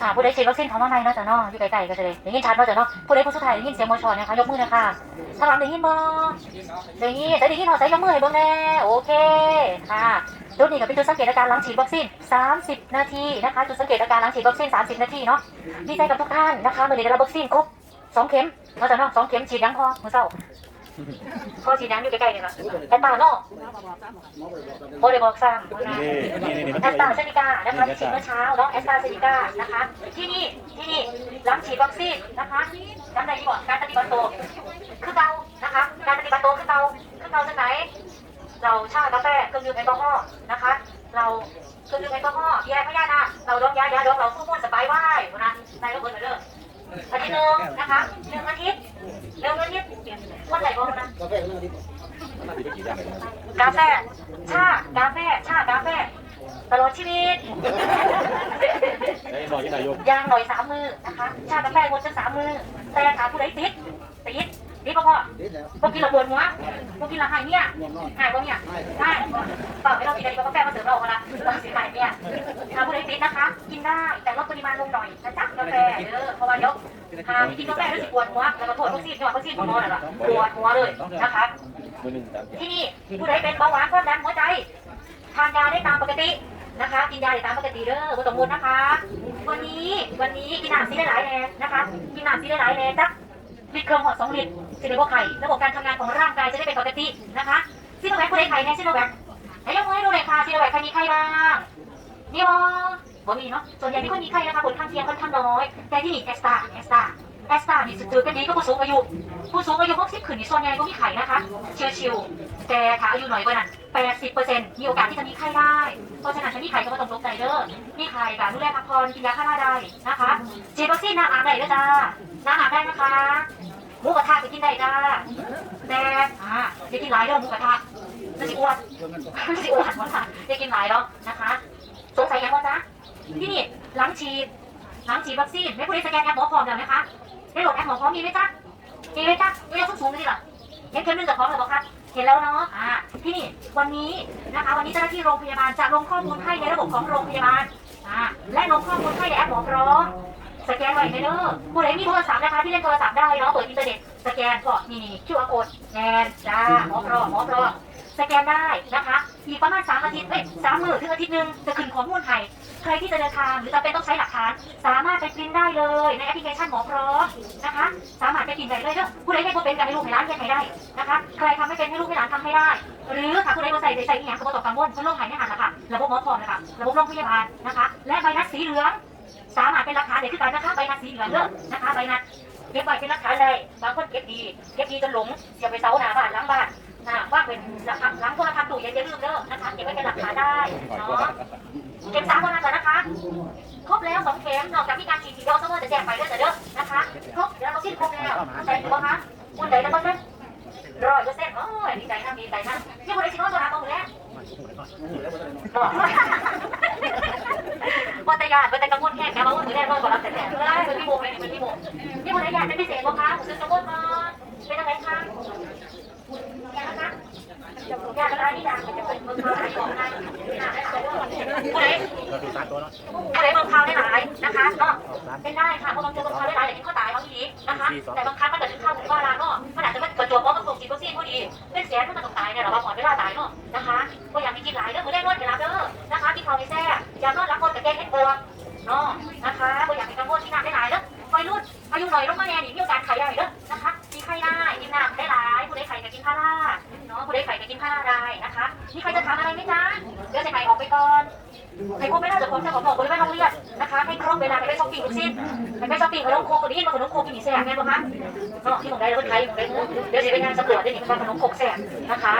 อ่าผู้ใดฉีดวัคซีนของมาใหม่เนาะจ้ะเนาะอยู่ไกลๆก็จะได้ได้ยินชัดเนาะจ้ะเนาะผู้ใดผู้สุดท้ายได้ยินเสียงมอชอนะคะยกมือเลยค่ะข้างหลังได้ยินบ่ได้ยินแต่ได้ยินเอาใส่ยกมือให้เบิ่งแน่โอเคค่ะจุดนี้ก็เป็นจุดสังเกตอาการหลังฉีดวัคซีน 30 นาทีนะคะจุดสังเกตอาการหลังฉีดวัคซีน 30 นาทีเนาะดีใจกับทุกท่านนะคะเมื่อได้รับวัคซีนครบสองเข็มเนาะจ้ะเนาะสองเข็มฉีดยังพอมื้อเช้า พอฉีดยังอยู่ใกล้ๆนี่ล่ะแอตตาเนาะบ่ได้บอกซ้ำนะนี่นี่นี่มันแอสตราเซเนกานะคะฉีดเมื่อเช้าน้องแอสตราเซเนกานะคะ ที่นี่ที่นี่หลังฉีดวัคซีนนะคะจำได้ดีกว่าการปฏิบัติตัวคือเตานะคะ การปฏิบัติตัวคือเตาคือเตาจากไหน เราชากาแฟเครื่องดื่มแอลกอฮอล์นะคะ เราเครื่องดื่มแอลกอฮอล์แย่พยานะเราดองยายาดองเราสู้มุ่นสบายไหวนะนายก็เบิร์ดเด้ออาทิตย์หนึงนะคะหนึ่งอาทิตย์ หนึ่งอาทิตย์วันไหนบ้างนะกาแฟ ชา กาแฟ ชา กาแฟตลอดชีวิตได้รอที่นายกยางหน่อยสามมือนะคะ ชากาแฟหมดจะสามมือ แต่ถาผู้ใดติด ติดติดพ่อพ่อพวกกินละปวดหัวพวกกินละหายเนี่ยหายบ่เนี่ยหายเปล่าให้เรากินอะไรกาแฟมาเสริมเราคนละเราสิหาย เนี่ยถ้าผู้ใดติดนะคะ กินได้แต่ลดปริมาณลงหน่อยนะจ๊ะกาแฟเด้อเพราะว่าเดี๋ยวหากินกาแฟแล้วสิปวดหัวแล้วก็โทษวัคซีนจังหวะวัคซีนของนอนน่ะล่ะปวดหัวเลยนะคะมือหนึ่งสามเจ็ดที่นี่ผู้ใดเป็นเบาหวานความดันหัวใจทานยาได้ตามปกตินะคะ กินยาได้ตามปกติเด้อบ่ต้องมุนนะคะ วันนี้วันนี้กินน้ำซีได้หลายแน่นะคะ กินน้ำซีได้หลายแน่จักลิตรเครื่องหอดสองลิตรสิได้บ่ไข่ระบบการทำงานของร่างกายจะได้เป็นปกตินะคะซีโนแวคผู้ใดไข่แน่ซีโนแวคไหนยกมือให้ดูหน่อยค่ะซีโนแวคใครมีไข้บ้าง มีบ่บ่มีเนาะ ส่วนใหญ่ไม่ค่อยมีไข้นะคะผลข้างเคียงค่อนข้างน้อย แต่ที่นี่แอสตาแอสตาแอสตานี่สุดๆกันดีก็ผู้สูงอายุ ผู้สูงอายุ60ขึ้นนี่ส่วนใหญ่ก็มีไข้นะคะ ชิวๆแต่ถ้าอายุหน้อยกว่านั้น80%มีโอกาสที่จะมีไข้ได้ เพราะฉะนั้นถ้ามีไข้ก็ไม่ต้องตกใจเด้อมีไข้การดูแลพักผ่อนกินยาฆ่าราได้นะคะฉีดวัคซีนน้ำอาบได้ด้วยจ้าน้ำอาบได้นะคะหมูกระทะจะกินได้จ้าแต่อ่าจะกินหลายเด้อหมูกระทะจะสิอ้วนจะสิอ้วนว่าจะกินหลายแล้วนะ สงสัยยังว่าจ๊ะ ที่นี่หลังฉีดหลังฉีดวัคซีนไม่ผู้ใดสแกนแอปหมอพร้อมแล้วไหมคะได้โหลดแอปหมอพร้อมมีไหมจ๊ะมีไหมจ๊ะมีแล้วสูงเลยเหรอเห็นเข็มหนึ่งกับพร้อมแล้วบอกครับเห็นแล้วเนาะอ่าที่นี่วันนี้นะคะ วันนี้เจ้าหน้าที่โรงพยาบาลจะลงข้อมูลให้ในระบบของโรงพยาบาลอ่าและลงข้อมูลให้ในแอปหมอพร้อมสแกนไว้ในเด้อผู้ใดมีโทรศัพท์นะคะที่เล่นโทรศัพท์ได้เนาะเปิดอินเทอร์เน็ตสแกนก็นี่นี่ QR code แนจ้าหมอพร้อมหมอพร้อม สแกนได้นะคะอีกประมาณสามอาทิตย์เอ้ยสามมื้อถึงอาทิตย์หนึ่งจะขึ้นข้อมูลให้ใครที่จะเดินทางหรือจำเป็นต้องใช้หลักฐาน สามารถไปพิมพ์ได้เลยในแอปพลิเคชันหมอพร้อมนะคะ สามารถไปพิมพ์ได้เลยเด้อผู้ใดให้ผู้เป็นกันให้ลูกให้ร้านเฮ็ดให้ได้นะคะใครทำไม่เป็นให้ลูกให้ร้านทำให้ได้ หรือถ้าผู้ใดบ่ใส่ใส่อีหยังก็บ่ต้องกังวลเพราะโรคหายไม่หันละค่ะระบบหมอพร้อมนะคะระบบโรงพยาบาลนะคะ และใบนัดสีเหลืองสามารถเป็นหลักฐานได้คือกันนะคะใบนัดสีเหลืองเด้อนะคะใบนัดเก็บไว้เป็นหลักฐานเลยบางคนเก็บดีเก็บดีจนหลงเสียบไปเสาหน้าบ้านหลังบ้าน นะว่าเป็นหลักฐานหลังโทรทัศน์ตู้เย็นอย่าลืมเด้อนะคะเก็บไว้เป็นหลักฐานได้เนาะเข็มสามวันนั้นก่อนนะคะ ครบแล้วสองเข็มนอกจากมีการฉีดทีเดียวเสมอจะแจ้งไปด้วยแต่เด้อนะคะครบแล้วเราฉีดครบแล้วใส่ตัวคะวันไหนแล้วก็เส้นรอยเปอร์เซ็นต์โอ้ยดีใจนะดีใจนะนี่คนไหนฉีดโดนตัวหาตัวหมดแล้วบอกว่าแต่ยานว่าแต่กังวลแค่แค่ว่าวันนี้แน่นอนกว่าเราแต่แต่ได้เป็นพี่โมเป็นเป็นพี่โมนี่คนไหนยานเป็นพิเศษบ้างคะผมซื้อกังวลมาเป็นอะไรคะยานนะคะยาน อะไรนี่ยานจะเป็นเมืองไทยของนายผู้ใดเราดูตาตัวเนาะอะไรบางคราวได้หลายนะคะก็เป็นได้ค่ะเพราะบางเจอบางคราวได้หลายอย่างนี้ก็ตายบางทีนะคะ แต่บางครั้งมันเกิดขึ้นข้าวถึงบ้าราก็มันอาจจะไม่ประจวบเพราะมันส่งฉีดวัคซีนพอดีเป็นเสียถ้ามันต้องตายเนี่ยเราว่าหมอนเวลาตายเนาะนะคะก็อย่ากมีกินหลายเด้องมือได้นวดอย่ารับเด้อนะคะที่เขาไม่แซ่อย่านวดรับคนกับแกงให้กลัวเนาะ 25รายนะคะมีใครจะถามอะไรไหมจ๊ะเดี๋ยวใส่ไข่ออกไปก่อนใครพูดไม่น่าจะพ้นถ้าผมบอกคนไม่ต้องเรียกนะคะให้ครบเวลาไปไปช้อปปิ้งทุกสิ้นไปไปช้อปปิ้งขนมโคกก็ดีมาขนมโคกกินหนีแสบแม่บ้างคะที่ผมได้แล้วก็ใครเดี๋ยวจะไปงานสำรวจได้หนีขนมโคกแสบนะคะ